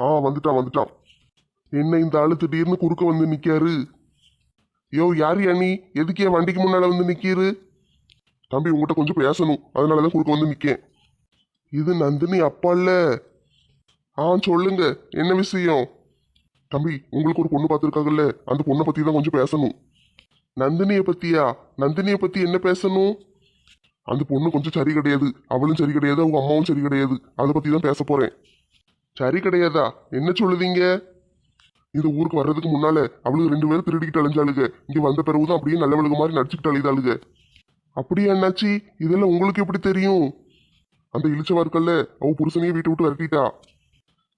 ஆ வந்துட்டான் வந்துட்டான் என்ன இந்த ஆளு திடீர்னு குறுக்க வந்து நிக்காரு. யோ யார் யா நீ? எதுக்கு என் வண்டிக்கு முன்னால வந்து நிக்கிறு தம்பி உங்ககிட்ட கொஞ்சம் பேசணும். அதனாலதான் குறுக்க வந்து நிக்கேன். இது நந்தினி அப்பா இல்ல. ஆ சொல்லுங்க. என்ன விஷயம்? தம்பி உங்களுக்கு ஒரு பொண்ணு பார்த்துருக்காங்கல்ல. அந்த பொண்ணை பத்தி தான் கொஞ்சம் பேசணும். நந்தினியை பத்தியா? நந்தினியை பத்தி என்ன பேசணும்? அந்த பொண்ணு கொஞ்சம் சரி கிடையாது. அவளும் சரி கிடையாது. அவங்க அம்மாவும் சரி கிடையாது. அதை பத்தி தான் பேச போறேன். சரி கிடையாதா? என்ன சொல்லுதீங்க? இந்த ஊருக்கு வர்றதுக்கு முன்னால அவளுக்கு ரெண்டு பேரும் திருடிக்கிட்டு அலைஞ்சாளுங்க. இங்க வந்த பிறகுதான் அப்படியே நல்லவளுக்கு மாதிரி நடிச்சுக்கிட்டு அழைதாளுங்க அப்படியா என்னாச்சி இதெல்லாம் உங்களுக்கு எப்படி தெரியும்? அந்த இழிச்சவா இருக்கல்ல அவ புருஷனையே வீட்டை விட்டு விரட்டிட்டா.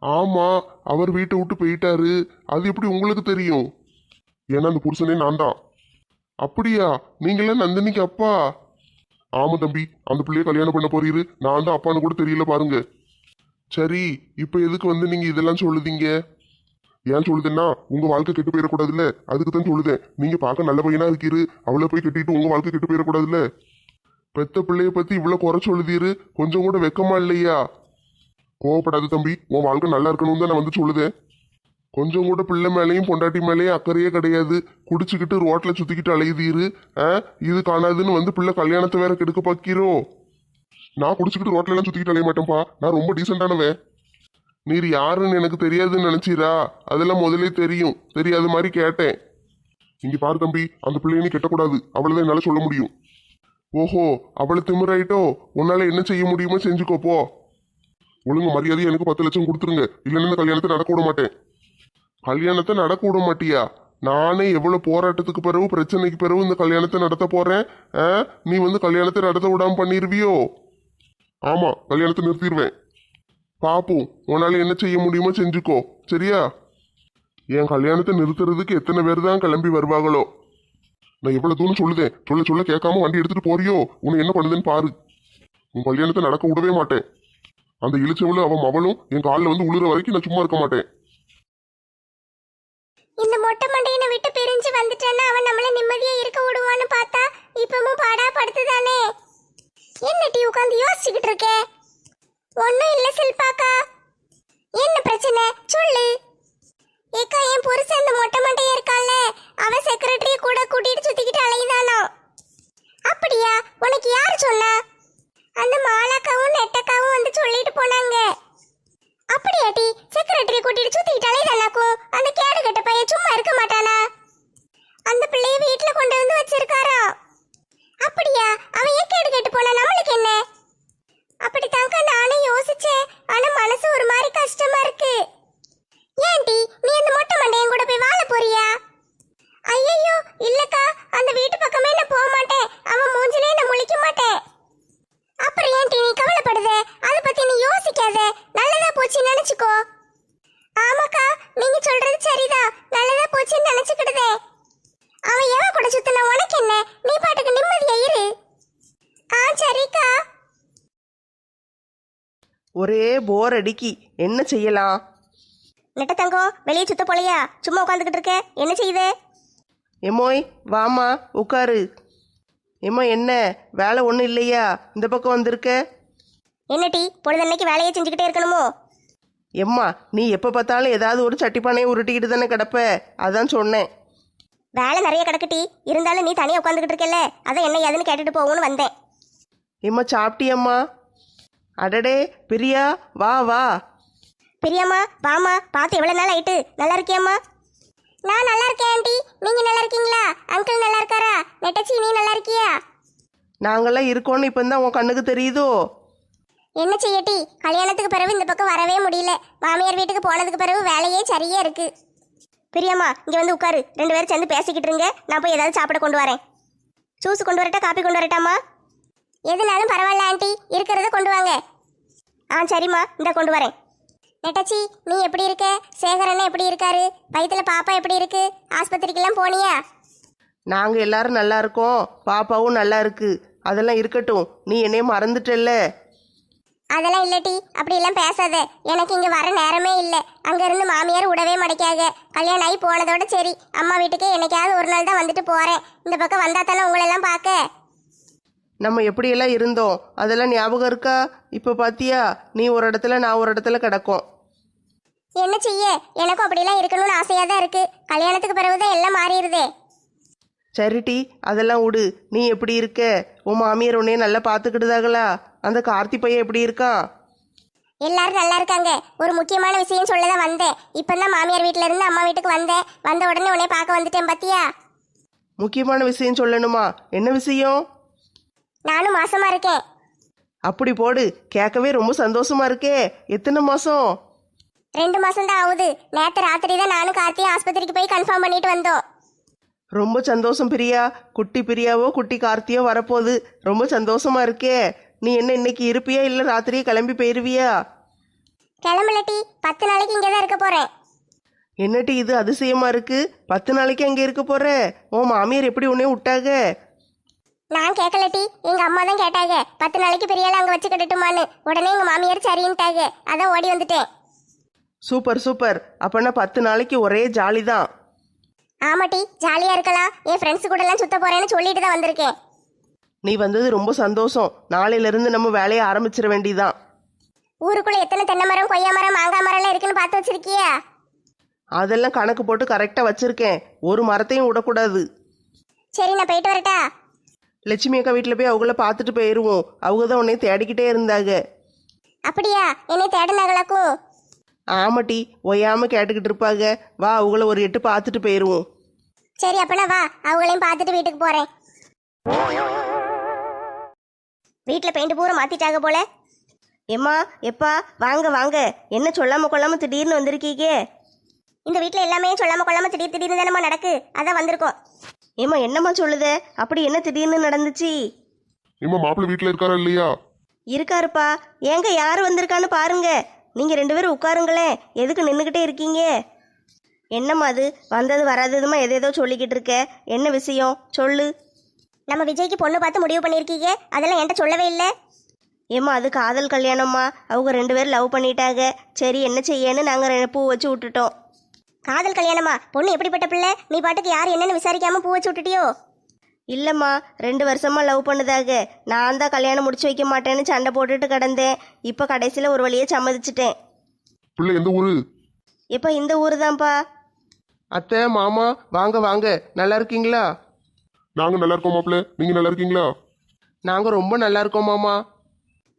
ஆமா அவர் வீட்டை விட்டு போயிட்டாரு. அது எப்படி உங்களுக்கு தெரியும்? ஏன்னா அந்த புருஷனே நான் தான் அப்படியா? நீங்களே நந்தினிக்கு அப்பா? ஆமா தம்பி அந்த பிள்ளைய கல்யாணம் பண்ண போறீரு. நான் தான் அப்பான்னு கூட தெரியல பாருங்க. சரி இப்போ எதுக்கு வந்து நீங்கள் இதெல்லாம் சொல்லுதீங்க? ஏன் சொல்லுதுன்னா உங்கள் வாழ்க்கை கெட்டு போயிடக்கூடாதுல்ல அதுக்கு தான் சொல்லுதேன். நீங்கள் பார்க்க நல்ல பையனாக இருக்கீரு. அவளை போய் கட்டிட்டு உங்கள் வாழ்க்கை கெட்டு போயிடக்கூடாதுல்ல பெத்த பிள்ளைய பற்றி இவ்வளோ குறை சொல்லுதீரு. கொஞ்சம் கூட வெக்கமா இல்லையா? கோவப்படாத தம்பி உன் வாழ்க்கை நல்லா இருக்கணும் தான் நான் வந்து சொல்லுதேன். கொஞ்சம் கூட பிள்ளை மேலேயும் பொண்டாட்டி மேலேயும் அக்கறையே கிடையாது. குடிச்சுக்கிட்டு ரோட்டில் சுற்றிக்கிட்டு அலையுதீரு. ஆ? இது காணாதுன்னு வந்து பிள்ளை கல்யாணத்தை வேற கெடுக்க பார்க்கிறோம் நான் குடிச்சுக்கிட்டு ரோட்ல எல்லாம் சுத்திக்கிட்டு அலைய மாட்டேன்ப்பா. நான் ரொம்ப டீசெண்டானவன் நீர் யாருன்னு எனக்கு தெரியாதுன்னு நினைச்சீரா? அதெல்லாம் முதல்ல தெரியும். தெரியாத மாதிரி கேட்டேன். இங்க பாரு தம்பி அந்த பிள்ளைய நீ கெட்டக்கூடாது. அவளதான் என்னால சொல்ல முடியும். ஓஹோ அவளை திமிராயிட்டோ? உன்னால என்ன செய்ய முடியுமோ செஞ்சுக்கோ போ. ஒழுங்கு மரியாதை எனக்கு பத்து லட்சம் கொடுத்துருங்க. இல்லைன்னா இந்த கல்யாணத்தை நடக்க விட மாட்டேன். கல்யாணத்தை நடக்க விட மாட்டியா? நானே எவ்வளோ போராட்டத்துக்கு பிறகு பிரச்சனைக்கு பிறகு இந்த கல்யாணத்தை நடத்த போறேன்? ஆ? நீ வந்து கல்யாணத்தை நடத்த விடாம பண்ணிருவியோ? ஆமா கல்யாணத்தை நிறுத்திடுவேன் பாப்போம் உன்னால என்ன செய்ய முடியுமோ செஞ்சுக்கோ சரியா? என் கல்யாணத்தை நிறுத்துறதுக்கு எத்தனை பேர் தான் கிளம்பி வருவாங்களோ? நான் எவ்வளவு தூரம் சொல்லுதேன் சொல்ல சொல்ல கேட்காம வண்டி எடுத்துட்டு போறியோ? உன்னை என்ன பண்ணுதுன்னு பாரு. உன் கல்யாணத்தை நடக்க விடவே மாட்டேன். அந்த இழிச்சவளும் அவன் மவளும் என் காலில் வந்து உழுற வரைக்கும் நான் சும்மா இருக்க மாட்டேன். இந்த மொட்டை மண்டையனை விட்டு பிரிஞ்சு வந்துட்டேன்னா அவன் நம்மள நிம்மதியா இருக்க விடுவான்னு பார்த்தா இப்பவும் பாடா படுத்துதானே என்ன டீ உட்காந்து யோசிச்சுக்கிட்டு இருக்க? ஒன்றும் இல்ல செல்பாக்கா. என்ன பிரச்சனை? சொல்லு. ஏக்கா என் புருஷன் இந்த மொட்டை மண்டையா இருக்கான்ல அவன் செக்ரட்டரி கூட கூட்டிட்டு சுத்திக்கிட்டு அலையுதானோ அப்படியா உனக்கு யார் சொன்னா அந்த மாலாக்காவும் நெட்டக்காவும் வந்து சொல்லிட்டு போனாங்க அப்படியாட்டி செக்ரட்டரி கூட்டிட்டு சுத்திக்கிட்டு அலையுதானாக்கும் அந்த கேடு கெட்ட பையன் சும்மா இருக்க மாட்டானா அந்த பிள்ளைய வீட்டுல கொண்டு வந்து வச்சிருக்காரா அப்படியா அவன் ஏன் கேடு கெட்டு போனா நம்மளுக்கு என்ன அப்படித்தாங்க நானும் யோசிச்சேன் ஆனா மனசு ஒரு மாதிரி கஷ்டமா இருக்கு ஏன்டி நீ அந்த மொட்டை மண்டையன் கூட போய் வாழ போறியா ஐயோ இல்லக்கா அந்த வீட்டு பக்கமே நான் போக மாட்டேன் அவன் மூஞ்சிலே நான் முழிக்க மாட்டேன் அப்புறம் ஏன்டி நீ கவலைப்படுத அதை பத்தி நீ யோசிக்காத நல்லதா போச்சு நினைச்சுக்கோ ஆமாக்கா நீங்க சொல்றது சரிதான் நல்லதா போச்சுன்னு நினைச்சுக்கிடுதே. அவன் எவன் கூட சுத்தின? உனக்கு என்ன? நீ பாட்டுக்கு நிம்மதியா இரு. ஆ சரிக்கா. ஒரே போர் அடிக்கி. என்ன செய்யலாம்? நெட்ட தங்கம் வெளியே சுத்த போலையா? சும்மா உட்காந்துக்கிட்டு இருக்க. என்ன செய்யுது? எம்மோய் வாமா உட்காரு. எம்மா என்ன? வேலை ஒன்றும் இல்லையா? இந்த பக்கம் வந்திருக்க? என்ன டீ? பொழுதன்னைக்கு வேலையை செஞ்சுக்கிட்டே இருக்கணுமோ? எம்மா நீ எப்போ பார்த்தாலும் ஏதாவது ஒரு சட்டிப்பானையை உருட்டிக்கிட்டு தானே கிடப்ப? அதான் சொன்னேன். வேலை நிறைய கிடக்கு டீ. இருந்தாலும் நீ தனியா உட்காந்துக்கிட்டு இருக்கல அதான் என்ன ஏதுன்னு கேட்டுட்டு போவோன்னு வந்தேன். எம்மா சாப்பிட்டியம்மா? அடடே பிரியா வா வா. பிரியாம்மா வாமா பார்த்து எவ்வளவு நாள் ஆயிட்டு? நல்லா இருக்கியாம்மா? நான் நல்லா இருக்கேன் ஆண்டி. நீங்க நல்லா இருக்கீங்களா? அங்கிள் நல்லா இருக்காரா? நெட்டச்சி நீ நல்லா இருக்கியா? நாங்கெல்லாம் இருக்கோன்னு இப்போ தான் உன் கண்ணுக்கு தெரியுதோ? என்ன செய்யட்டி கல்யாணத்துக்கு பிறகு இந்த பக்கம் வரவே முடியல. மாமியார் வீட்டுக்கு போனதுக்கு பிறகு வேலையே சரியா இருக்கு. பிரியம்மா இங்கே வந்து உட்காரு. ரெண்டு பேரும் சேர்ந்து பேசிக்கிட்டு இருங்க. நான் போய் ஏதாவது சாப்பிட கொண்டு வரேன். ஜூஸ் கொண்டு வரட்டா காப்பி கொண்டு வரட்டாமா எதுனாலும் பரவாயில்ல ஆண்டி. இருக்கிறத கொண்டு வாங்க. ஆ சரிம்மா. இந்த கொண்டு வரேன். நெட்டச்சி நீ எப்படி இருக்க? சேகரண்ணா எப்படி இருக்காரு? வயிற்றுல பாப்பா எப்படி இருக்கு? ஆஸ்பத்திரிக்கெல்லாம் போனியா? நாங்கள் எல்லாரும் நல்லா இருக்கோம். பாப்பாவும் நல்லா இருக்கு. அதெல்லாம் இருக்கட்டும். நீ என்னையும் மறந்துட்டல்ல. அதெல்லாம் இல்லட்டி அப்படி எல்லாம் பேசாத. எனக்கு இங்க வர நேரமே இல்லை. அங்க இருந்து மாமியார் விடவே மாட்டேக்காக கல்யாணம் ஆகி போனதோட சரி. அம்மா வீட்டுக்கு என்னைக்காவது ஒரு நாள் தான் வந்துட்டு போறேன். இந்த பக்கம் வந்தா தானே உங்களெல்லாம் பார்க்க? நம்ம எப்படியெல்லாம் இருந்தோம்? அதெல்லாம் ஞாபகம் இருக்கா? இப்போ பாத்தியா? நீ ஒரு இடத்துல நான் ஒரு இடத்துல கிடக்கோம். என்ன செய்ய? எனக்கும் அப்படிலாம் இருக்கணும்னு ஆசையா தான் இருக்கு. கல்யாணத்துக்கு பிறகுதான் எல்லாம் மாறிடுதே. சரிட்டி அதெல்லாம் விடு. நீ எப்படி இருக்க? உன் மாமியார் உன்னைய நல்லா பார்த்துக்கிட்டுதாங்களா அந்த கார்த்தி பையன் எப்படி இருக்கான் எல்லாரும் நல்லா இருக்காங்க. ஒரு முக்கியமான விஷயம் சொல்ல தான் வந்தேன். இப்பதான் மாமியார் வீட்ல இருந்து அம்மா வீட்டுக்கு வந்தேன். வந்த உடனே உன்னை பார்க்க வந்துட்டேன் பாத்தியா? முக்கியமான விஷயம் சொல்லணுமா? என்ன விஷயம்? நானும் மாசமா இருக்கேன். அப்படி போடு. கேட்கவே ரொம்ப சந்தோஷமா இருக்கே. எத்தனை மாசம்? ரெண்டு மாசம் தான் ஆகுது. நேத்து ராத்திரி தான் நானும் கார்த்தியும் ஆஸ்பத்திரிக்கு போய் கன்ஃபார்ம் பண்ணிட்டு வந்தோம். ரொம்ப சந்தோஷம் பிரியா. குட்டி பிரியாவோ குட்டி கார்த்தியோ வரப்போகுது. ரொம்ப சந்தோஷமா இருக்கே. நீ என்ன இன்னைக்கு இருப்பியா இல்லை ராத்திரியே கிளம்பி போயிருவியா? கிளம்பலட்டி. பத்து நாளைக்கு இங்கே தான் இருக்க போறேன். என்னட்டி இது அதிசயமா இருக்கு? பத்து நாளைக்கு அங்கே இருக்க போற? உன் மாமியார் எப்படி உன்னைய விட்டாக? நான் கேட்கலட்டி. எங்க அம்மா தான் கேட்டாங்க. பத்து நாளைக்கு பெரியால அங்க வச்சு கட்டட்டுமான்னு. உடனே எங்க மாமியார் சரின்ட்டாங்க. அதான் ஓடி வந்துட்டேன். Super super. அப்பனா பத்து நாளைக்கு ஒரே ஜாலி தான் ஆமாட்டி ஜாலியா இருக்கலாம். என் ஃப்ரெண்ட்ஸ் கூட எல்லாம் சுத்த போறேன்னு சொல்லிட்டு தான் வந்திருக்கேன். நீ வந்தது ரொம்ப சந்தோஷம். நாளையில இருந்து நம்ம வேலையை ஆரம்பிச்சிட வேண்டியதான் ஊருக்குள்ள எத்தனை தென்னை மரம் கொய்யா மரம் மாங்காய் மரம் எல்லாம் இருக்குன்னு பார்த்து வச்சிருக்கியா? அதெல்லாம் கணக்கு போட்டு கரெக்டாக வச்சிருக்கேன். ஒரு மரத்தையும் விடக்கூடாது. சரி நான் போயிட்டு வரட்டா? லட்சுமி அக்கா வீட்டில் போய் அவங்கள பார்த்துட்டு போயிடுவோம் அவங்க தான் உன்னை தேடிக்கிட்டே இருந்தாங்க. அப்படியா? என்னை தேடினாங்களாக்கும் ஆமாட்டி ஒய்யாம கேட்டுக்கிட்டு இருப்பாங்க. வா அவங்கள ஒரு எட்டு பார்த்துட்டு போயிடுவோம் சரி அப்பனா வா. அவங்களையும் பார்த்துட்டு வீட்டுக்கு போறேன். வீட்டில் பெயிண்ட் பூரா மாத்திட்டாங்க போல. எம்மா எப்பா வாங்க வாங்க. என்ன சொல்லாம கொள்ளாம திடீர்னு வந்திருக்கீங்க? இந்த வீட்டில் எல்லாமே சொல்லாம கொள்ளாம திடீர் திடீர்னு தானம்மா நடக்கு. அதான் வந்திருக்கோம். ஏம்மா என்னம்மா சொல்லுத? அப்படி என்ன திடீர்னு நடந்துச்சு? இம்மா மாப்பிள்ளை வீட்டில் இருக்காரா இல்லையா? இருக்காருப்பா. ஏங்க யார் வந்திருக்கான்னு பாருங்க. நீங்க ரெண்டு பேரும் உட்காருங்களேன். எதுக்கு நின்றுக்கிட்டே இருக்கீங்க? என்னம்மா அது? வந்தது வராததுமா எதேதோ சொல்லிக்கிட்டு இருக்க. என்ன விஷயம்? சொல்லு. நம்ம விஜய்க்கு பொண்ணு பார்த்து முடிவு பண்ணியிருக்கீங்க? அதெல்லாம் என்கிட்ட சொல்லவே இல்லை. ஏம்மா அது காதல் கல்யாணம்மா. அவங்க ரெண்டு பேரும் லவ் பண்ணிட்டாங்க. சரி என்ன செய்யன்னு நாங்கள் பூ வச்சு விட்டுட்டோம். காதல் கல்யாணமா? பொண்ணு எப்படிப்பட்ட பிள்ளை? நீ பாட்டுக்கு யார் என்னன்னு விசாரிக்காம பூ வச்சு விட்டுட்டியோ? இல்லைம்மா ரெண்டு வருஷமா லவ் பண்ணுதாக நான் தான் கல்யாணம் முடிச்சு வைக்க மாட்டேன்னு சண்டை போட்டுட்டு கிடந்தேன். இப்போ கடைசியில் ஒரு வழியை சம்மதிச்சிட்டேன். பிள்ளை எந்த ஊரு? இப்போ இந்த ஊர் தான்ப்பா அத்தை மாமா வாங்க வாங்க. நல்லா இருக்கீங்களா? நாங்க நல்லா இருக்கோம் மாப்பிள்ளை. நீங்க நல்லா இருக்கீங்களா? நாங்கள் ரொம்ப நல்லா இருக்கோம் மாமா.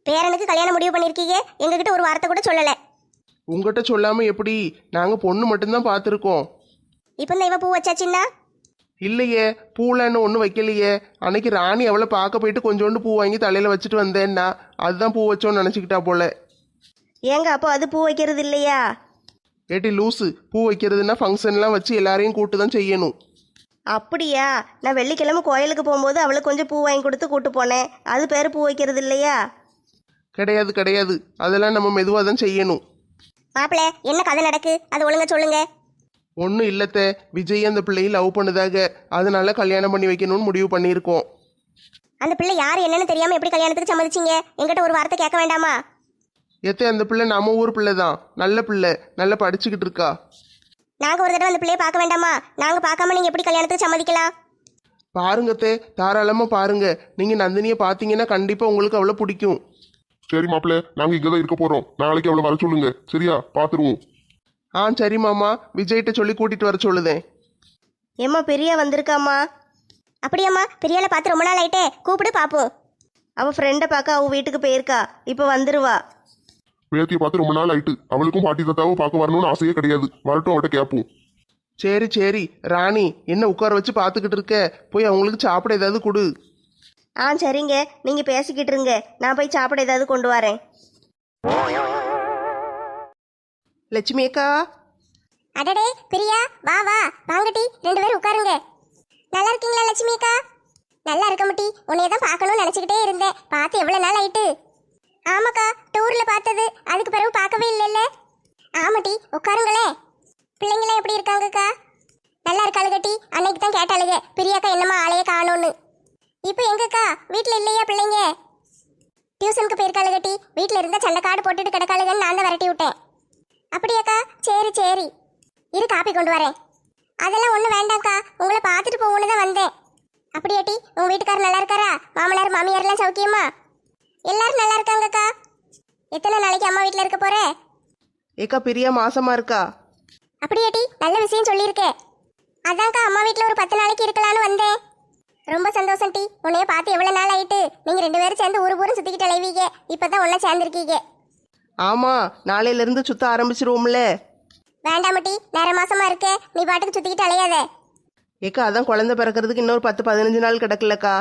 பேரனுக்கு கல்யாணம் முடிவு பண்ணியிருக்கீங்க எங்ககிட்ட ஒரு வார்த்தை கூட சொல்லலை. உங்ககிட்ட சொல்லாமல் எப்படி? நாங்கள் பொண்ணு மட்டும்தான் பார்த்துருக்கோம். இப்போ இந்த இவ பூ வச்சாச்சுன்னா இல்லையே பூலாம் ஒன்றும் வைக்கலையே. அன்னைக்கு ராணி அவளை பார்க்க போயிட்டு கொஞ்சோண்டு பூ வாங்கி தலையில் வச்சுட்டு வந்தேன்னா அதுதான் பூ வச்சோன்னு நினச்சிக்கிட்டா போல. ஏங்க அப்போ அது பூ வைக்கிறது இல்லையா? ஏட்டி லூசு பூ வைக்கிறதுனா ஃபங்க்ஷன்லாம் வச்சு எல்லாரையும் கூட்டு தான் செய்யணும். அப்படியா? நான் வெள்ளிக்கிழமை கோயிலுக்கு போகும்போது அவளுக்கு கொஞ்சம் பூ வாங்கி கொடுத்து கூட்டு போனேன். அது பேர் பூ வைக்கிறது இல்லையா? கிடையாது கிடையாது. அதெல்லாம் நம்ம மெதுவாக தான் செய்யணும். மாப்பிள்ளை என்ன கதை நடக்கு? அது ஒழுங்கா சொல்லுங்க. ஒன்றும் இல்லத்த. விஜய் அந்த பிள்ளையை லவ் பண்ணுதாக அதனால கல்யாணம் பண்ணி வைக்கணும்னு முடிவு பண்ணியிருக்கோம். அந்த பிள்ளை யார் என்னன்னு தெரியாம எப்படி கல்யாணத்துக்கு சம்மதிச்சீங்க? என்கிட்ட ஒரு வார்த்தை கேட்க வேண்டாமா? எத்தே அந்த பிள்ளை நம்ம ஊர் பிள்ளை தான் நல்ல பிள்ளை. நல்லா படிச்சுக்கிட்டு இருக்கா. நாங்க ஒரு தடவை அந்த பிள்ளையை பார்க்க வேண்டாமா? நாங்க பார்க்காம நீங்க எப்படி கல்யாணத்துக்கு சம்மதிக்கலாம்? பாருங்கத்தே தாராளமாக பாருங்க. நீங்கள் நந்தினியை பார்த்தீங்கன்னா கண்டிப்பாக உங்களுக்கு அவ்வளோ பிடிக்கும். சரி மாப்பிள்ளை நாங்க இங்க தான் இருக்க போறோம். நாளைக்கு அவளை வர சொல்லுங்க. சரியா? பாத்துருவோம் ஆ சரி மாமா. விஜய்கிட்ட சொல்லி கூட்டிகிட்டு வர சொல்லுதேன். ஏம்மா பெரியா வந்திருக்காம்மா? அப்படியாம்மா பெரியால பார்த்து ரொம்ப நாள் ஆயிட்டே. கூப்பிடு பாப்போம் அவள் ஃப்ரெண்டை பார்க்க அவள் வீட்டுக்கு போயிருக்கா. இப்போ வந்துருவா. பேத்தியை பார்த்து ரொம்ப நாள் ஆயிட்டு. அவளுக்கும் பாட்டி தாத்தாவும் பார்க்க வரணும்னு ஆசையே கிடையாது. வரட்டும் அவட்ட கேட்போம். சரி சரி. ராணி என்ன உட்கார வச்சு பார்த்துக்கிட்டு இருக்க? போய் அவங்களுக்கு சாப்பிட ஏதாவது கொடு. ஆ சரிங்க. நீங்கள் பேசிக்கிட்டு இருங்க. நான் போய் சாப்பிட ஏதாவது கொண்டு வரேன். லட்சுமி அக்கா. அடடே பிரியா வா வா. வாங்கட்டி ரெண்டு பேரும் உட்காருங்க. நல்லா இருக்கீங்களா லட்சுமி அக்கா? நல்லா இருக்க முட்டி. உன்னைய தான் பார்க்கணும்னு நினச்சிக்கிட்டே இருந்தேன். பார்த்து எவ்வளோ நாள் ஆயிட்டு? ஆமாக்கா டூர்ல பார்த்தது. அதுக்கு பிறகு பார்க்கவே இல்லைல்ல. ஆமாட்டி உட்காருங்களே. பிள்ளைங்களாம் எப்படி இருக்காங்கக்கா? நல்லா இருக்காளுகட்டி அன்னைக்கு தான் கேட்டாளுங்க பிரியாக்கா என்னம்மா ஆளையே காணோன்னு. இப்போ எங்கக்கா? வீட்டில் இல்லையா பிள்ளைங்க? டியூஷனுக்கு போயிருக்காளுகட்டி வீட்டில் இருந்தால் சண்டைக்காடு போட்டுட்டு கிடக்காளுங்கன்னு நான் தான் விரட்டி விட்டேன். அப்படியாக்கா? சரி சரி. இரு காப்பி கொண்டு வரேன். அதெல்லாம் ஒன்றும் வேண்டாம்க்கா. உங்களை பார்த்துட்டு போகணுன்னு தான் வந்தேன். அப்படியாட்டி உங்கள் வீட்டுக்காரர் நல்லா இருக்காரா? மாமனார் மாமியார்லாம் சௌக்கியமா? எல்லாரும் நல்லா இருக்காங்கக்கா. எத்தனை நாளைக்கு அம்மா வீட்டில் இருக்க போற? ஏக்கா பிரியா மாசமா இருக்கா? அப்படியாட்டி நல்ல விஷயம் சொல்லியிருக்கே. அதான்க்கா அம்மா வீட்டில் ஒரு பத்து நாளைக்கு இருக்கலான்னு வந்தேன். ரொம்ப சந்தோஷம் டி. உன்னைய பார்த்து எவ்வளோ நாள் ஆயிட்டு நீங்கள் ரெண்டு பேரும் சேர்ந்து ஊர் பூரம் சுற்றிக்கிட்டு அலைவீங்க. இப்போ தான் ஒன்றா சேர்ந்துருக்கீங்க. ஆமா நாளையில இருந்து சுத்த ஆரம்பிச்சிருவோம்ல. வேண்டாம் டி நேர மாசமா இருக்க. நீ பாட்டுக்கு சுற்றிக்கிட்டு அலையாத. ஏக்கா அதான் குழந்தை பிறக்கிறதுக்கு இன்னொரு பத்து பதினஞ்சு நாள் கிடக்குல்லக்கா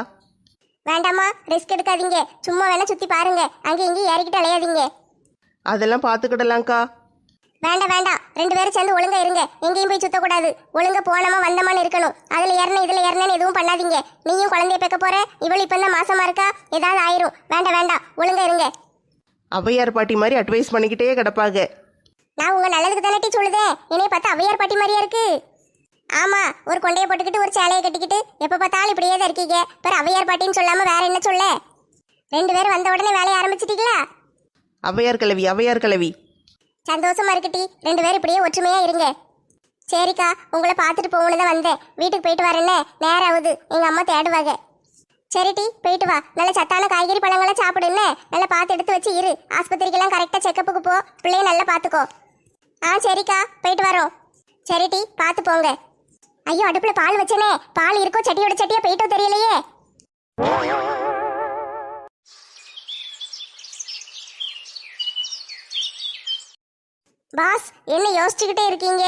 வேண்டாம்மா ரிஸ்க் எடுக்காதீங்க. சும்மா வேணா சுற்றி பாருங்க. அங்கே இங்கேயும் ஏறிக்கிட்டு அலையாதீங்க. அதெல்லாம் பார்த்துக்கிடலாம்க்கா. வேண்டாம் வேண்டாம். ரெண்டு பேரும் சேர்ந்து ஒழுங்கா இருங்க. எங்கேயும் போய் சுத்தக்கூடாது. ஒழுங்கா போனமா வந்தமான்னு இருக்கணும். அதுல ஏறணும் இதுல ஏறணும்னு எதுவும் பண்ணாதீங்க. நீயும் குழந்தைய பெக்க போற? இவள் இப்ப தான் மாசமா இருக்கா? ஏதாவது ஆயிரும். வேண்டாம் வேண்டாம். ஒழுங்கா இருங்க. ஔவையார் பாட்டி மாதிரி அட்வைஸ் பண்ணிக்கிட்டே கிடப்பாங்க. நான் உங்க நல்லதுக்கு தானே டீ சொல்லுதேன் என்னைய பார்த்தா அவையார் பாட்டி மாதிரியா இருக்கு? ஆமா ஒரு கொண்டையை போட்டுக்கிட்டு ஒரு சேலையை கட்டிக்கிட்டு எப்ப பார்த்தாலும் இப்படியே தான் இருக்கீங்க. பிற அவையார் பாட்டின்னு சொல்லாம வேற என்ன சொல்ல? ரெண்டு பேரும் வந்த உடனே வேலையை ஆரம்பிச்சிட்டீங்களா? ஔவையார் கிழவி ஔவையார் கிழவி சந்தோஷமா இருக்குட்டி ரெண்டு பேரும் இப்படியே ஒற்றுமையா இருங்க. சரிக்கா உங்களை பார்த்துட்டு போகணுன்னு தான் வந்தேன். வீட்டுக்கு போயிட்டு வரேன்னே நேரம் ஆகுது எங்க அம்மா தேடுவாங்க. சரிட்டி போயிட்டு வா. நல்ல சத்தான காய்கறி பழங்கள்லாம் சாப்பிடுன்னு நல்லா பார்த்து எடுத்து வச்சு இரு. ஆஸ்பத்திரிக்கெல்லாம் கரெக்டாக செக்கப்புக்கு போ. பிள்ளைய நல்லா பார்த்துக்கோ. ஆ சரிக்கா போயிட்டு வரோம். சரிட்டி பார்த்து போங்க. ஐயோ அடுப்புல பால் வச்சேனே. பால் இருக்கோ சட்டியோட சட்டியா போயிட்டோ தெரியலையே. பாஸ் என்ன யோசிச்சுக்கிட்டே இருக்கீங்க?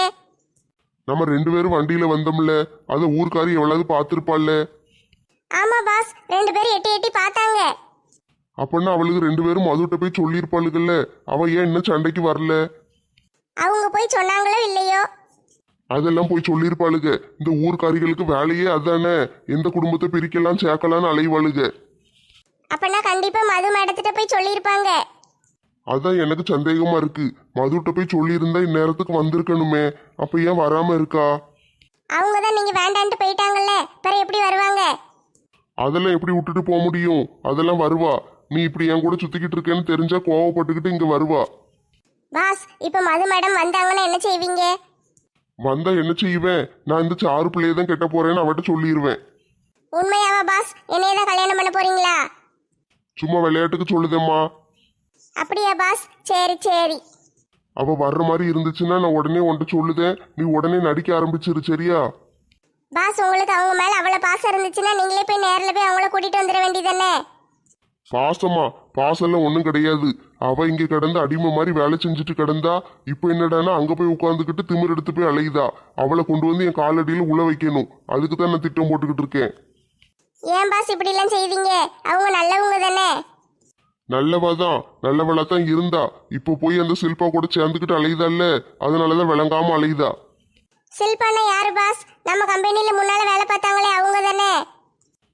நம்ம ரெண்டு பேரும் வண்டியில வந்தோம்ல. அதை ஊர்க்காரி எவ்வளவு பார்த்துருப்பாள்ல? ஆமா பாஸ். ரெண்டு பேரும் எட்டி எட்டி பார்த்தாங்க. அப்படின்னா அவளுக்கு ரெண்டு பேரும் மதுட்ட போய் சொல்லியிருப்பாளுகள்ல. அவ ஏன் இன்னும் சண்டைக்கு வரல? அவங்க போய் சொன்னாங்களோ இல்லையோ? அதெல்லாம் போய் சொல்லியிருப்பாளுக. இந்த ஊர்க்காரிகளுக்கு வேலையே அதானே. எந்த குடும்பத்தை பிரிக்கலாம் சேர்க்கலாம்னு அலைவாளுக. அப்பனா கண்டிப்பா மது மேடத்திட்ட போய் சொல்லியிருப்பாங்க. அதான் எனக்கு சந்தேகமா இருக்கு. மதுட்ட போய் சொல்லியிருந்தா இந்நேரத்துக்கு வந்திருக்கணுமே. அப்ப ஏன் வராம இருக்கா? அவங்க தான் நீங்க வேண்டான்ட்டு போயிட்டாங்கல்ல. பிறகு எப்படி வருவாங்க? அதெல்லாம் எப்படி விட்டுட்டு போக முடியும்? அதெல்லாம் வருவா. நீ இப்படி என் கூட சுத்திக்கிட்டு இருக்கேன்னு தெரிஞ்சா கோவப்பட்டுக்கிட்டு இங்க வருவா. பாஸ் இப்ப மது மேடம் வந்தாங்கன்னா என்ன செய்வீங்க? வந்தா என்ன செய்வேன்? நான் இந்த சாறு பிள்ளையை தான் கெட்ட போறேன்னு அவட்ட சொல்லிடுவேன் உண்மையாவா பாஸ்? என்னைய தான் கல்யாணம் பண்ண போறீங்களா? சும்மா விளையாட்டுக்கு சொல்லுதேம்மா. அப்படியா பாஸ்? சரி சரி. அவ வர்ற மாதிரி இருந்துச்சுன்னா நான் உடனே உன்கிட்ட சொல்லுதேன். நீ உடனே நடிக்க ஆரம்பிச்சிரு சரியா? பாஸ் உங்களுக்கு அவங்க மேல அவ்வளவு பாசம் இருந்துச்சுன்னா நீங்களே போய் நேர்ல போய் அவங்கள கூட்டிட்டு வந்துட வேண்டியதானே பாசமா பாசம்லாம் ஒன்றும் கிடையாது. அவ இங்க கிடந்து அடிமை மாதிரி வேலை செஞ்சுட்டு கிடந்தா இப்போ என்னடான்னா அங்க போய் உட்காந்துக்கிட்டு திமிர் எடுத்து போய் அலையுதா? அவளை கொண்டு வந்து என் காலடியில் உள்ள வைக்கணும். அதுக்கு தான் நான் திட்டம் போட்டுக்கிட்டு இருக்கேன். ஏன் பாஸ் இப்படி எல்லாம் செய்வீங்க? அவங்க நல்லவங்க தானே? நல்லவா தான். நல்லவளா தான் இருந்தா. இப்போ போய் அந்த சில்பா கூட சேர்ந்துக்கிட்டு அலையுதால்ல? அதனாலதான் விளங்காம அலையுதா? சில்பானா யாரு பாஸ் நம்ம கம்பெனில முன்னால வேலை பார்த்தாங்களே அவங்க தானே?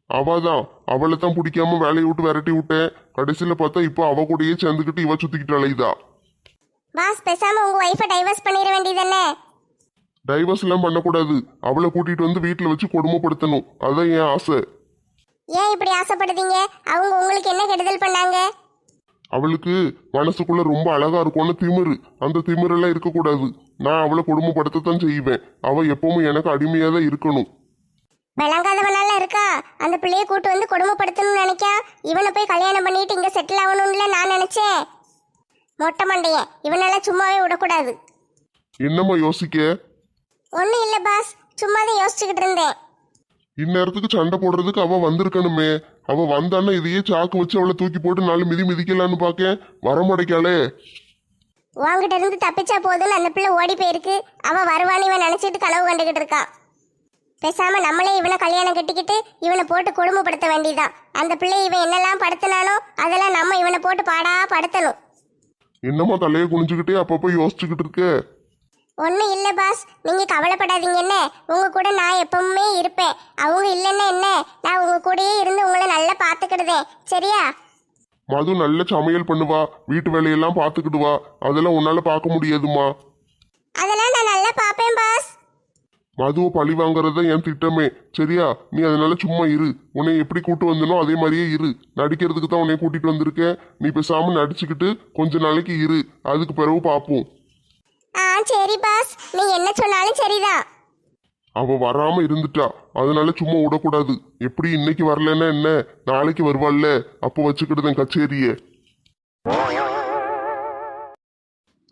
அவதான். அவளை தான் பிடிக்காம வேலையை விட்டு விரட்டி விட்டேன். கடைசியில பார்த்தா இப்போ அவ கூடயே சேர்ந்துக்கிட்டு இவ சுத்திக்கிட்டு அலையுதா? பாஸ் பேசாம உங்க ஒய்ஃபை டைவர்ஸ் பண்ணிட வேண்டியதானே டைவர்ஸ் எல்லாம் பண்ணக்கூடாது. அவளை கூட்டிட்டு வந்து வீட்டுல வச்சு கொடுமைப்படுத்தணும். அதான் என் ஆசை. ஏன் இப்படி ஆசைப்படுதீங்க? அவங்க உங்களுக்கு என்ன கெடுதல் பண்ணாங்க? அவளுக்கு மனசுக்குள்ள ரொம்ப அழகா இருக்கும்னு திமிரு. அந்த திமிரெல்லாம் இருக்கக்கூடாது. நான் அவளை கொடுமைப்படுத்தத்தான் செய்வேன். அவ எப்பவும் எனக்கு அடிமையா தான் இருக்கணும். விளங்காதவனால இருக்கா? அந்த பிள்ளைய கூட்டு வந்து கொடுமைப்படுத்தணும்னு நினைக்கா? இவனை போய் கல்யாணம் பண்ணிட்டு இங்க செட்டில் ஆகணும்ல நான் நினைச்சேன். மொட்டை மண்டையன் இவனெல்லாம் சும்மாவே விடக்கூடாது. என்னம்மா யோசிக்க? ஒன்றும் இல்லை பாஸ். சும்மா தான் யோசிச்சுக்கிட்டு இருந்தேன். இந்நேரத்துக்கு சண்டை போடுறதுக்கு அவ வந்திருக்கணுமே. அவ வந்தான்னா இதையே சாக்கு வச்சு அவளை தூக்கி போட்டு நாலு மிதி மிதிக்கலான்னு பார்க்கேன் வரமாடைக்காளே உன்கிட்ட இருந்து தப்பிச்சா போதும்னு அந்த பிள்ளை ஓடி போயிருக்கு. அவ வருவான்னு இவன் நினைச்சிட்டு கனவு கண்டுகிட்டு இருக்கான் பேசாம நம்மளே இவனை கல்யாணம் கட்டிக்கிட்டு இவனை போட்டு கொடுமைப்படுத்த வேண்டியதான் அந்த பிள்ளை இவன் என்னெல்லாம் படுத்தினானோ அதெல்லாம் நம்ம இவனை போட்டு பாடா படுத்தணும். என்னம்மா தலையை குனிஞ்சுக்கிட்டே அப்பப்போ யோசிச்சுக்கிட்டு இருக்க? ஒன்றும் இல்லை பாஸ். நீங்கள் கவலைப்படாதீங்க என்ன? உங்கள் கூட நான் எப்பவுமே இருப்பேன். அவங்க இல்லைன்னா என்ன? நான் உங்கள் கூடயே இருந்து உங்களை நல்லா பார்த்துக்கிடுதேன். சரியா? மது நல்ல சமையல் பண்ணுவா வீட்டு வேலையெல்லாம் பார்த்துக்கிடுவா. அதெல்லாம் உன்னால பார்க்க முடியாதுமா அதெல்லாம் நான் நல்லா பார்ப்பேன் பாஸ். மதுவை பழி வாங்குறது தான் என் திட்டமே. சரியா? நீ அதனால சும்மா இரு. உன்னை எப்படி கூட்டு வந்தனோ அதே மாதிரியே இரு. நடிக்கிறதுக்கு தான் உன்னை கூட்டிட்டு வந்திருக்கேன். நீ பேசாம நடிச்சுக்கிட்டு கொஞ்ச நாளைக்கு இரு. அதுக்கு பிறகு பார்ப்போம் ஆ சரி பாஸ். நீ என்ன சொன்னாலும் சரிதான். அவ வராம இருந்துட்டா. அதனால சும்மா விடக்கூடாது. எப்படி இன்னைக்கு வரலன்னா என்ன? நாளைக்கு வருவாள்ல. அப்போ வச்சுக்கிடுதேன் கச்சேரியை.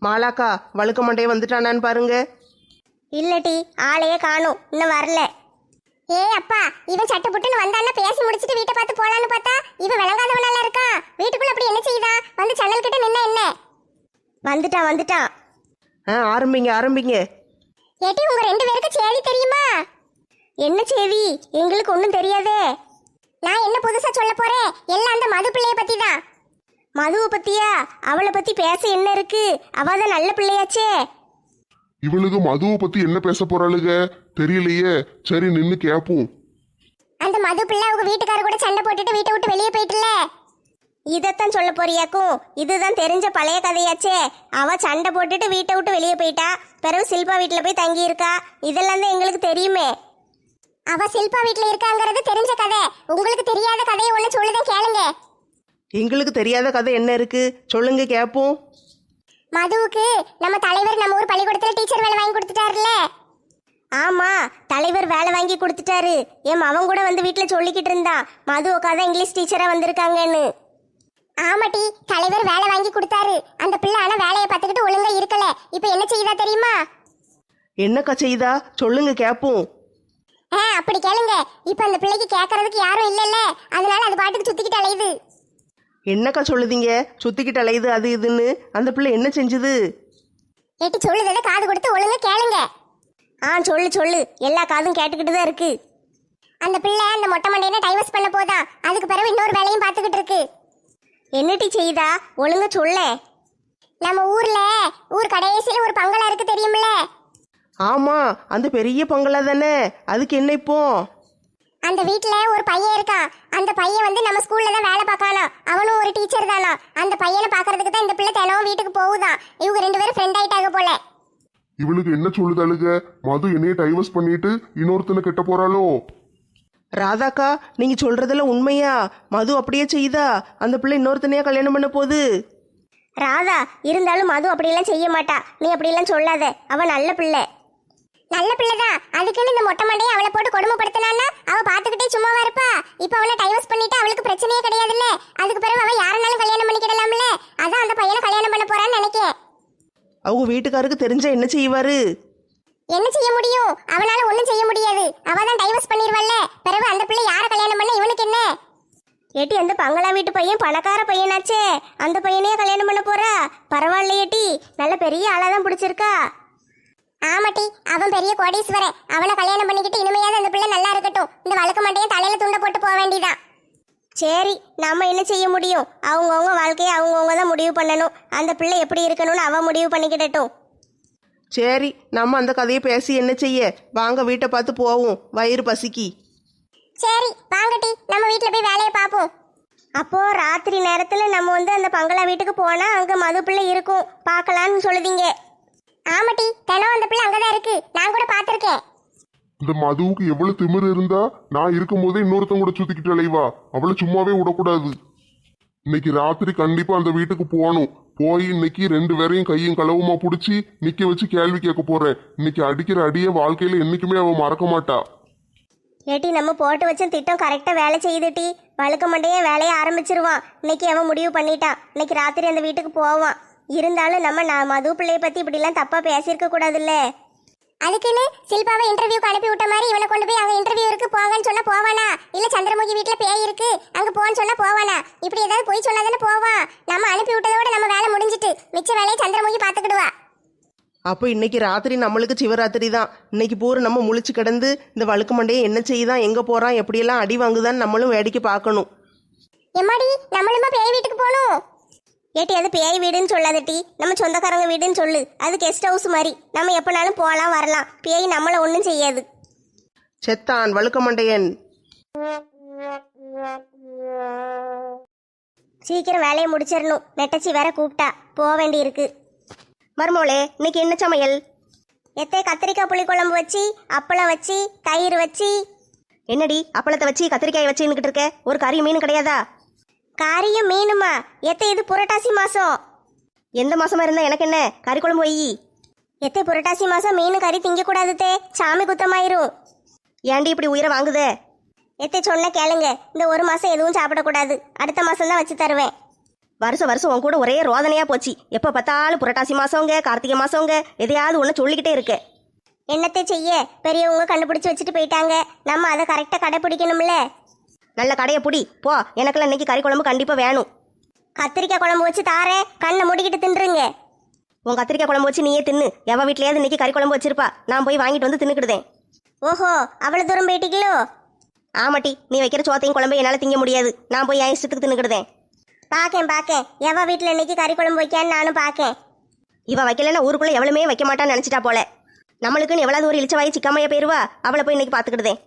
மாலாக்கா வழுக்க மண்டையை வந்துட்டானான்னு பாருங்க. இல்லட்டி ஆளையே காணும். இன்னும் வரல. ஏ அப்பா இவன் சட்டு புட்டுன்னு வந்தான்னா பேசி முடிச்சிட்டு வீட்டை பார்த்து போலான்னு பார்த்தா இவன் விளங்காதவனால இருக்கா? வீட்டுக்குள்ள அப்படி என்ன செய்தா? வந்து சன்னல் கிட்ட நின்ன என்ன? வந்துட்டான் வந்துட்டான். ஆ ஆரம்பிங்க ஆரம்பிங்க. ஏட்டி உங்க ரெண்டு பேருக்கு சேதி தெரியுமா? என்ன செய்தி எங்களுக்கு ஒன்றும் தெரியாதே. நான் என்ன புதுசா சொல்ல போறேன்? எல்லாம் அந்த மது பிள்ளைய பத்தி தான் மதுவை பத்தியா? அவளை பத்தி பேச என்ன இருக்கு? அவ தான் நல்ல பிள்ளையாச்சே. இவளுக்கு மதுவை பத்தி என்ன பேச போறாளுக? தெரியலையே. சரி நின்னு கேப்போம். அந்த மது பிள்ளை அவங்க வீட்டுக்காரர் கூட சண்டை போட்டுட்டு வீட்டை விட்டு வெளியே போயிட்டுல? இதைத்தான் சொல்ல போறியாக்கும். இதுதான் தெரிஞ்ச பழைய கதையாச்சே. அவ சண்டை போட்டுட்டு வீட்டை விட்டு வெளியே போயிட்டா. பிறகு சில்பா வீட்டில் போய் தங்கி இருக்கா இதெல்லாம் தான் எங்களுக்கு தெரியுமே. அவ சில்பா வீட்டுல இருக்காங்கிறது தெரிஞ்ச கதை. உங்களுக்கு தெரியாத கதையை ஒண்ணு சொல்லுதேன் கேளுங்க. எங்களுக்கு தெரியாத கதை என்ன இருக்கு? சொல்லுங்க கேட்போம் மதுவுக்கு நம்ம தலைவர் நம்ம ஊர் பள்ளிக்கூடத்துல டீச்சர் வேலை வாங்கி கொடுத்துட்டாருல்ல? ஆமா தலைவர் வேலை வாங்கி கொடுத்துட்டாரு. என் அவன் கூட வந்து வீட்டில் சொல்லிக்கிட்டு இருந்தான். மது உட்காதான் இங்கிலீஷ் டீச்சரா வந்திருக்காங்கன்னு. ஆமாட்டி தலைவர் வேலை வாங்கி கொடுத்தாரு. அந்த பிள்ளை ஆனா வேலையை பார்த்துக்கிட்டு ஒழுங்கா இருக்கல. இப்ப என்ன செய்யுதா தெரியுமா? என்னக்கா செய்தா? சொல்லுங்க கேட்போம் ஆ அப்படி கேளுங்க. இப்ப அந்த பிள்ளைக்கு கேட்கறதுக்கு யாரும் இல்லல்ல. அதனால அது பாட்டுக்கு சுத்திக்கிட்டு அலையுது. என்னக்கா சொல்லுதீங்க? சுத்திக்கிட்டு அலையுது அது இதுன்னு. அந்த பிள்ளை என்ன செஞ்சுது? ஏட்டி சொல்லுதத காது கொடுத்து ஒழுங்கா கேளுங்க. ஆ சொல்லு சொல்லு. எல்லா காதும் கேட்டுக்கிட்டு தான் இருக்கு. அந்த பிள்ளை அந்த மொட்டை மண்டையனை டைவர்ஸ் பண்ண போதா? அதுக்கு பிறகு இன்னொரு வேலையும் பார்த்துக்கிட்டு இருக்கு. என்னட்டி செய்தா? ஒழுங்கா சொல்லேன் நம்ம ஊர்ல ஊர் கடைசியில ஒரு பங்களா இருக்கு தெரியுமில்ல? ஆமா அந்த பெரிய பங்களா தானே. அதுக்கு என்ன இப்போ? அந்த வீட்ல ஒரு பையன் இருக்கான். அந்த பையன் வந்து நம்ம ஸ்கூல்ல தான் வேலை பார்க்கானா அவனும் ஒரு டீச்சர் தானா அந்த பையனை பார்க்கறதுக்கு தான் இந்த பிள்ளை தினமும் வீட்டுக்கு போகுதான் இவங்க ரெண்டு பேரும் ஃப்ரெண்ட் ஆயிட்டாங்க போல. இவளுக்கு என்ன சொல்லுதாளுக? மது என்னைய டைவர்ஸ் பண்ணிட்டு இன்னொருத்தனை கெட்ட போறாளோ? ராதாக்கா நீங்க சொல்றதெல்லாம் உண்மையா? மது அப்படியே செய்தா? அந்த பிள்ளை இன்னொருத்தனையா கல்யாணம் பண்ண போகுது? ராதா இருந்தாலும் மது அப்படியெல்லாம் செய்ய மாட்டா. நீ அப்படியெல்லாம் சொல்லாத. அவ நல்ல பிள்ளை. நல்ல பிள்ளைதான். அதுக்குன்னு இந்த மொட்டை மண்டையை அவளை போட்டு கொடுமைப்படுத்தினான்னா அவ பாத்துக்கிட்டே சும்மாவா இருப்பா. இப்ப அவளை டைவர்ஸ் பண்ணிட்டு அவளுக்கு பிரச்சனையே கிடையாதுல்ல. அதுக்கு பிறகு அவ யாருனாலும் கல்யாணம் பண்ணிக்கிடலாம்ல. அதான் அந்த பையனை கல்யாணம் பண்ண போறான்னு நினைக்கிறேன் அவங்க வீட்டுக்காருக்கு தெரிஞ்சா என்ன செய்வாரு? என்ன செய்ய முடியும்? அவனால ஒண்ணும் செய்ய முடியாது. அவ தான் டைவர்ஸ் பண்ணிருவல்ல பிறகு அந்த பிள்ளை யாரை கல்யாணம் பண்ண இவனுக்கு என்ன? ஏட்டி அந்த பங்களா வீட்டு பையன் பணக்கார பையனாச்சே. அந்த பையனையே கல்யாணம் பண்ண போறா? பரவாயில்லையேட்டி நல்ல பெரிய ஆளா தான் பிடிச்சிருக்கா. ஆமாட்டி அவன் பெரிய கோடீஸ்வரன். அவனை கல்யாணம் பண்ணிக்கிட்டு இனிமையாவது அந்த பிள்ளை நல்லா இருக்கட்டும். இந்த வழக்க மாட்டையும் தலையில துண்ட போட்டு போக வேண்டியதான் சரி நம்ம என்ன செய்ய முடியும்? அவங்கவுங்க வாழ்க்கையை அவங்கவுங்க தான் முடிவு பண்ணணும். அந்த பிள்ளை எப்படி இருக்கணும்னு அவ முடிவு பண்ணிக்கிடட்டும். சரி நம்ம அந்த கதையை பேசி என்ன செய்ய? வாங்க வீட்டை பார்த்து போவோம். வயிறு பசிக்கி. சரி வாங்கட்டி நம்ம வீட்ல போய் வேலையை பார்ப்போம். அப்போ ராத்திரி நேரத்துல நம்ம வந்து அந்த பங்களா வீட்டுக்கு போனா அங்க மது பிள்ளை இருக்கும். பார்க்கலான்னு சொல்லுதீங்க. தினம் அந்த பிள்ளை அங்கதான் இருக்கு. நான் கூட பார்த்திருக்கேன். இந்த மதுவுக்கு எவ்வளவு திமிரு இருந்தா நான் இருக்கும்போதே இன்னொருத்தன் கூட சுத்திக்கிட்டு அலைவா? அவளை சும்மாவே விடக்கூடாது. இன்னைக்கு ராத்திரி கண்டிப்பா அந்த வீட்டுக்கு போகணும். போய் இன்னைக்கு ரெண்டு பேரையும் கையும் களவுமா புடிச்சு நிக்க வச்சு கேள்வி கேட்க போறேன். இன்னைக்கு அடிக்கிற அடிய வாழ்க்கையில என்னைக்குமே அவ மறக்க மாட்டா. ஏட்டி நம்ம போட்டு வச்ச திட்டம் கரெக்டாக வேலை செய்யுதுட்டி வழுக்க மண்டையே வேலையை ஆரம்பிச்சிருவான். இன்னைக்கு அவன் முடிவு பண்ணிட்டான். இன்னைக்கு ராத்திரி அந்த வீட்டுக்கு போவான். இருந்தாலும் நம்ம நான் மது பிள்ளைய பற்றி இப்படிலாம் தப்பாக பேசியிருக்க கூடாதுல்ல. அதுக்குன்னு சில்பாவை இன்டர்வியூக்கு அனுப்பி விட்ட மாதிரி இவனை கொண்டு போய் அங்க இன்டர்வியூ இருக்கு போங்கன்னு சொன்னா போவானா? இல்ல சந்திரமுகி வீட்ல பேய் இருக்கு அங்க போன்னு சொன்னா போவானா? இப்படி ஏதாவது போய் சொன்னாதானே போவான் நம்ம அனுப்பி விட்டதோட நம்ம வேலை முடிஞ்சிட்டு மிச்ச வேலையை சந்திரமுகி பாத்துக்கிடுவா அப்போ இன்னைக்கு ராத்திரி நம்மளுக்கு சிவராத்திரி தான். இன்னைக்கு பூரா நம்ம முழிச்சு கிடந்து இந்த வழுக்கு மண்டையை என்ன செய்யுதான் எங்கே போகிறான் எப்படியெல்லாம் அடி வாங்குதான்னு நம்மளும் வேடிக்கை பார்க்கணும். எம்மாடி நம்மளுமா பேய் வீட்டுக்கு போகணும்? ஏட்டி அது பேய் வீடுன்னு சொல்லாதட்டி நம்ம சொந்தக்காரங்க வீடுன்னு சொல்லு. அது கெஸ்ட் ஹவுஸ் மாதிரி. நம்ம எப்போனாலும் போகலாம் வரலாம். பேய் நம்மளை ஒன்றும் செய்யாது. செத்தான் வழுக்க மண்டையன். சீக்கிரம் வேலையை முடிச்சிடணும். நெட்டச்சி வேற கூப்பிட்டா. போக வேண்டியிருக்கு. மருமோளே இன்னைக்கு என்ன சமையல்? எத்தே கத்திரிக்காய் புளி குழம்பு வச்சு அப்பளம் வச்சு தயிர் வச்சு. என்னடி அப்பளத்தை வச்சு கத்திரிக்காய் வச்சுன்னுக்கிட்டு இருக்க? ஒரு கறி மீன் கிடையாதா? கறியும் மீனுமா? எத்த இது புரட்டாசி மாசம்? எந்த மாசமா இருந்தா எனக்கு என்ன? கறி குழம்பு வை. எத்தே புரட்டாசி மாசம் மீன் கறி திங்க கூடாது தே சாமி குத்தமாயிரும். ஏன்டி இப்படி உயிரை வாங்குதே? எத்தை சொன்ன கேளுங்க. இந்த ஒரு மாசம் எதுவும் சாப்பிடக்கூடாது. அடுத்த மாசம் தான் வச்சு தருவேன். வருஷம் வருஷம் உன் கூட ஒரே ரோதனையா போச்சு. எப்ப பார்த்தாலும் புரட்டாசி மாசங்க கார்த்திகை மாசங்க எதையாவது ஒன்று சொல்லிக்கிட்டே இருக்க. என்னத்தை செய்ய? பெரியவங்க கண்டுபிடிச்சு வச்சுட்டு போயிட்டாங்க. நம்ம அதை கரெக்டாக கடைப்பிடிக்கணும்ல. நல்ல கடையை புடி. போ எனக்கெல்லாம் இன்னைக்கு கறி குழம்பு கண்டிப்பா வேணும். கத்திரிக்காய் குழம்பு வச்சு தாரேன் கண்ணை மூடிக்கிட்டு தின்றுங்க. உன் கத்திரிக்காய் குழம்பு வச்சு நீயே தின்னு. எவ வீட்லயாவது இன்னைக்கு கறி குழம்பு வச்சிருப்பா. நான் போய் வாங்கிட்டு வந்து தின்னுக்கிடுதேன். ஓஹோ அவ்வளோ தூரம் போயிட்டீங்களோ? ஆமாட்டி நீ வைக்கிற சோத்தையும் குழம்பு என்னால் திங்க முடியாது. நான் போய் என் இஷ்டத்துக்கு தின்னுக்கிடுதேன். பார்க்கேன் பார்க்கேன் எவ வீட்டில் இன்னைக்கு கறி குழம்பு வைக்கான்னு நானும் பார்க்கேன் இவ வைக்கலன்னா ஊருக்குள்ள எவ்வளவுமே வைக்க மாட்டான்னு நினைச்சிட்டா போல. நம்மளுக்குன்னு எவ்வளவு ஒரு இளிச்சவாயி சிக்காமையா போயிருவா? அவளை போய் இன்னைக்கு பாத்துக்கிடுதேன்.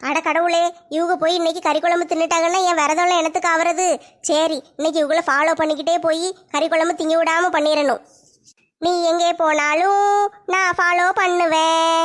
அட கடவுளே இவங்க போய் இன்னைக்கு கறி குழம்பு தின்னுட்டாங்கன்னா என் விரதம்லாம் எனத்துக்கு ஆவறது? சரி இன்னைக்கு இவங்கள ஃபாலோ பண்ணிக்கிட்டே போய் கறி குழம்பு திங்க விடாமல் பண்ணிடணும் நீ எங்கே போனாலும் நான் ஃபாலோ பண்ணுவேன்.